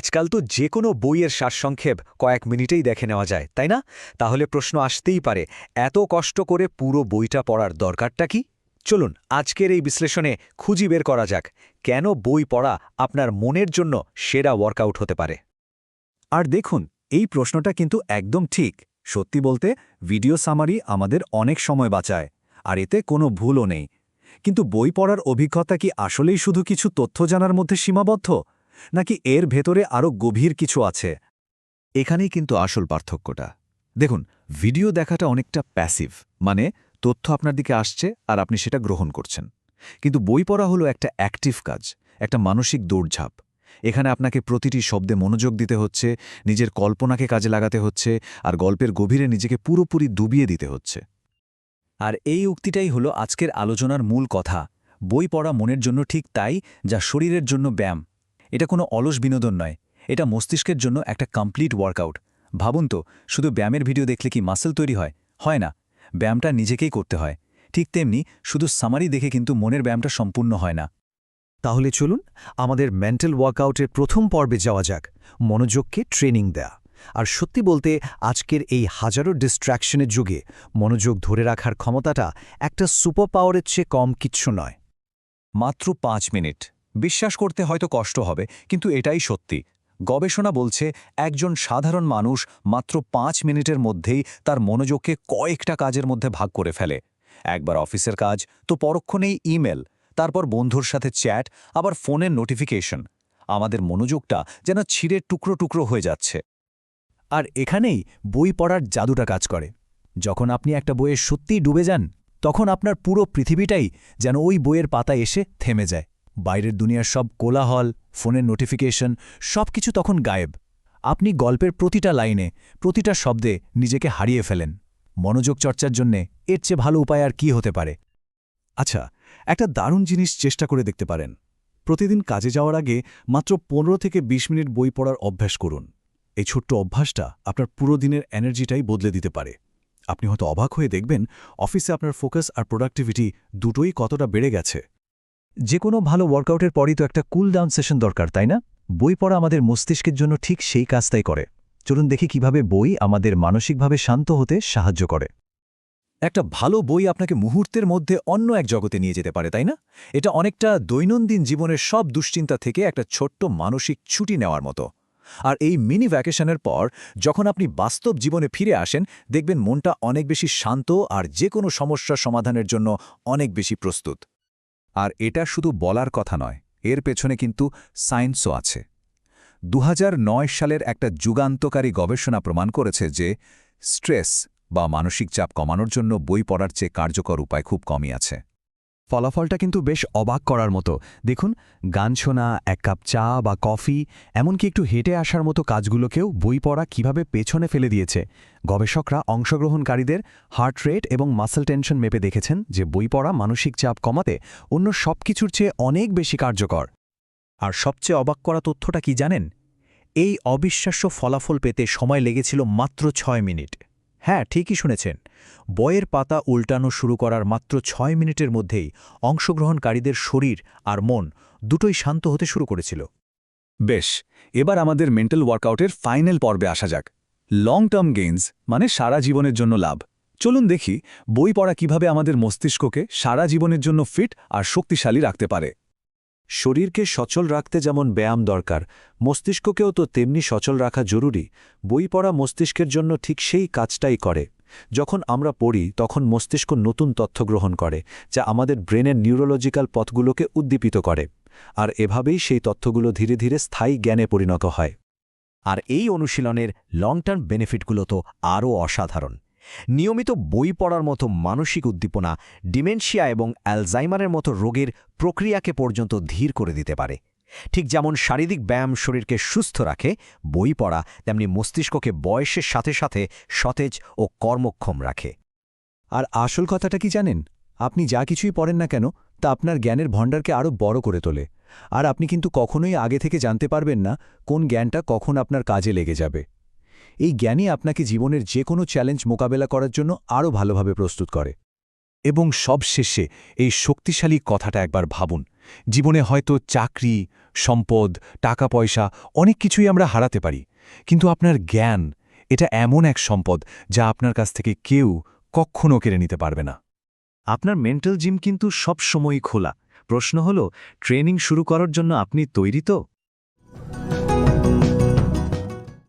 আজকাল তো যে কোনো বইয়ের সারসংক্ষেপ কয়েক মিনিটেই দেখে নেওয়া যায়, তাই না? তাহলে প্রশ্ন আসতেই পারে, এত কষ্ট করে পুরো বইটা পড়ার দরকারটা কি? চলুন, আজকের এই বিশ্লেষণে খুঁজি বের করা যাক, কেন বই পড়া আপনার মনের জন্য সেরা ওয়ার্কআউট হতে পারে? আর দেখুন, এই প্রশ্নটা কিন্তু একদম ঠিক। সত্যি বলতে ভিডিও সামারি আমাদের অনেক সময় বাঁচায়, আর এতে কোনো ভুলও নেই। কিন্তু বই পড়ার অভিজ্ঞতা কি আসলেই শুধু কিছু তথ্য জানার মধ্যে সীমাবদ্ধ? নাকি এর ভেতরে আরও গভীর কিছু আছে? এখানেই কিন্তু আসল পার্থক্যটা। দেখুন, ভিডিও দেখাটা অনেকটা প্যাসিভ মানে তথ্য আপনার দিকে আসছে আর আপনি সেটা গ্রহণ করছেন। কিন্তু বই পড়া হলো একটা অ্যাক্টিভ কাজ, একটা মানসিক দৌড়ঝাঁপ। এখানে আপনাকে প্রতিটি শব্দে মনোযোগ দিতে হচ্ছে, নিজের কল্পনাকে কাজে লাগাতে হচ্ছে, আর গল্পের গভীরে নিজেকে পুরোপুরি ডুবিয়ে দিতে হচ্ছে। আর এই উক্তিটাই হলো আজকের আলোচনার মূল কথা। বই পড়া মনের জন্য ঠিক তাই, যা শরীরের জন্য ব্যায়াম। এটা কোনো অলস বিনোদন নয়। এটা মস্তিষ্কের জন্য একটা কমপ্লিট ওয়ার্কআউট ভাবুন তো, শুধু ব্যায়ামের ভিডিও দেখলে কি মাসেল তৈরি হয়? হয় না। ব্যায়ামটা নিজেকেই করতে হয়। ঠিক তেমনি শুধু সামারি দেখে কিন্তু মনের ব্যায়ামটা সম্পূর্ণ হয় না। তাহলে চলুন আমাদের মেন্টাল ওয়ার্কআউটের প্রথম পর্বে যাওয়া যাক। মনোযোগকে ট্রেনিং দেয়া। আর সত্যি বলতে, আজকের এই হাজারো ডিস্ট্র্যাকশনের যুগে মনোযোগ ধরে রাখার ক্ষমতাটা একটা সুপার পাওয়ারের চেয়ে কম কিচ্ছু নয়। মাত্র পাঁচ মিনিট। বিশ্বাস করতে হয়তো কষ্ট হবে, কিন্তু এটাই সত্যি। গবেষণা বলছে, একজন সাধারণ মানুষ মাত্র পাঁচ মিনিটের মধ্যেই তার মনোযোগকে কয়েকটা কাজের মধ্যে ভাগ করে ফেলে। একবার অফিসের কাজ, তো পরক্ষণেই ইমেল, তারপর বন্ধুর সাথে চ্যাট, আবার ফোনের নোটিফিকেশন। আমাদের মনোযোগটা যেন ছিঁড়ে টুকরো টুকরো হয়ে যাচ্ছে। আর এখানেই বই পড়ার জাদুটা কাজ করে। যখন আপনি একটা বইয়ে সত্যিই ডুবে যান, তখন আপনার পুরো পৃথিবীটাই যেন ওই বইয়ের পাতায় এসে থেমে যায়। বাইরের দুনিয়ার সব কোলাহল, ফোনের নোটিফিকেশন সব কিছু তখন গায়েব। আপনি গল্পের প্রতিটা লাইনে, প্রতিটা শব্দে নিজেকে হারিয়ে ফেলেন। মনোযোগ চর্চার জন্যে এর চেয়ে ভালো উপায় আর কি হতে পারে? আচ্ছা একটা দারুণ জিনিস চেষ্টা করে দেখতে পারেন। প্রতিদিন কাজে যাওয়ার আগে মাত্র পনেরো থেকে ২০ মিনিট বই পড়ার অভ্যাস করুন। এই ছোট্ট অভ্যাসটা আপনার পুরো দিনের এনার্জিটাই বদলে দিতে পারে। আপনি হয়তো অবাক হয়ে দেখবেন, অফিসে আপনার ফোকাস আর প্রোডাক্টিভিটি দুটোই কতটা বেড়ে গেছে। যে কোনো ভালো ওয়ার্কআউটের পরই তো একটা কুল ডাউন সেশন দরকার, তাই না? বই পড়া আমাদের মস্তিষ্কের জন্য ঠিক সেই কাজটাই করে। চলুন দেখি কীভাবে বই আমাদের মানসিকভাবে শান্ত হতে সাহায্য করে। একটা ভালো বই আপনাকে মুহূর্তের মধ্যে অন্য এক জগতে নিয়ে যেতে পারে, তাই না? এটা অনেকটা দৈনন্দিন জীবনের সব দুশ্চিন্তা থেকে একটা ছোট্ট মানসিক ছুটি নেওয়ার মতো। আর এই মিনি ভ্যাকেশনের পর যখন আপনি বাস্তব জীবনে ফিরে আসেন, দেখবেন মনটা অনেক বেশি শান্ত আর যে কোনো সমস্যার সমাধানের জন্য অনেক বেশি প্রস্তুত। আর এটা শুধু বলার কথা নয়, এর পেছনে কিন্তু সায়েন্সও আছে। দুহাজার নয় সালের একটা যুগান্তকারী গবেষণা প্রমাণ করেছে যে স্ট্রেস বা মানসিক চাপ কমানোর জন্য বই পড়ার চেয়ে কার্যকর উপায় খুব কমই আছে। ফলাফলটা কিন্তু বেশ অবাক করার মতো। দেখুন, গান শোনা, এক কাপ চা বা কফি, এমনকি একটু হেঁটে আসার মতো কাজগুলোকেও বই পড়া কীভাবে পেছনে ফেলে দিয়েছে। গবেষকরা অংশগ্রহণকারীদের হার্ট রেট এবং মাসেল টেনশন মেপে দেখেছেন যে বই পড়া মানসিক চাপ কমাতে অন্য সব কিছুর চেয়ে অনেক বেশি কার্যকর। আর সবচেয়ে অবাক করা তথ্যটা কি জানেন? এই অবিশ্বাস্য ফলাফল পেতে সময় লেগেছিল মাত্র ছয় মিনিট। হ্যাঁ ঠিকই শুনেছেন। বইয়ের পাতা উল্টানো শুরু করার মাত্র ছয় মিনিটের মধ্যেই অংশগ্রহণকারীদের শরীর আর মন দুটোই শান্ত হতে শুরু করেছিল। বেশ, এবার আমাদের মেন্টাল ওয়ার্কআউটের ফাইনাল পর্বে আসা যাক। লং টার্ম গেইনস মানে সারা জীবনের জন্য লাভ। চলুন দেখি বই পড়া কীভাবে আমাদের মস্তিষ্ককে সারা জীবনের জন্য ফিট আর শক্তিশালী রাখতে পারে। শরীরকে সচল রাখতে যেমন ব্যায়াম দরকার, মস্তিষ্ককেও তো তেমনি সচল রাখা জরুরি। বই পড়া মস্তিষ্কের জন্য ঠিক সেই কাজটাই করে। যখন আমরা পড়ি, তখন মস্তিষ্ক নতুন তথ্য গ্রহণ করে, যা আমাদের ব্রেনের নিউরোলজিক্যাল পথগুলোকে উদ্দীপিত করে। আর এভাবেই সেই তথ্যগুলো ধীরে ধীরে স্থায়ী জ্ঞানে পরিণত হয়। আর এই অনুশীলনের লং টার্ম বেনিফিটগুলো তো আরও অসাধারণ। নিয়মিত বই পড়ার মতো মানসিক উদ্দীপনা, ডিমেনশিয়া এবং অ্যালজাইমারের মতো রোগের প্রক্রিয়াকে পর্যন্ত ধীর করে দিতে পারে। ঠিক যেমন শারীরিক ব্যায়াম শরীরকে সুস্থ রাখে, বই পড়া তেমনি মস্তিষ্ককে বয়সের সাথে সাথে সতেজ ও কর্মক্ষম রাখে। আর আসল কথাটা কি জানেন? আপনি যা কিছুই পড়েন না কেন, তা আপনার জ্ঞানের ভণ্ডারকে আরও বড় করে তোলে। আর আপনি কিন্তু কখনোই আগে থেকে জানতে পারবেন না কোন জ্ঞানটা কখন আপনার কাজে লেগে যাবে। এই জ্ঞানই আপনাকে জীবনের যে কোনো চ্যালেঞ্জ মোকাবেলা করার জন্য আরও ভালোভাবে প্রস্তুত করে। এবং সবশেষে এই শক্তিশালী কথাটা একবার ভাবুন, জীবনে হয়তো চাকরি, সম্পদ টাকা পয়সা অনেক কিছুই আমরা হারাতে পারি, কিন্তু আপনার জ্ঞান এটা এমন এক সম্পদ যা আপনার কাছ থেকে কেউ কখনও কেড়ে নিতে পারবে না। আপনার মেন্টাল জিম কিন্তু সব সময়ই খোলা। প্রশ্ন হল, ট্রেনিং শুরু করার জন্য আপনি তৈরি তো?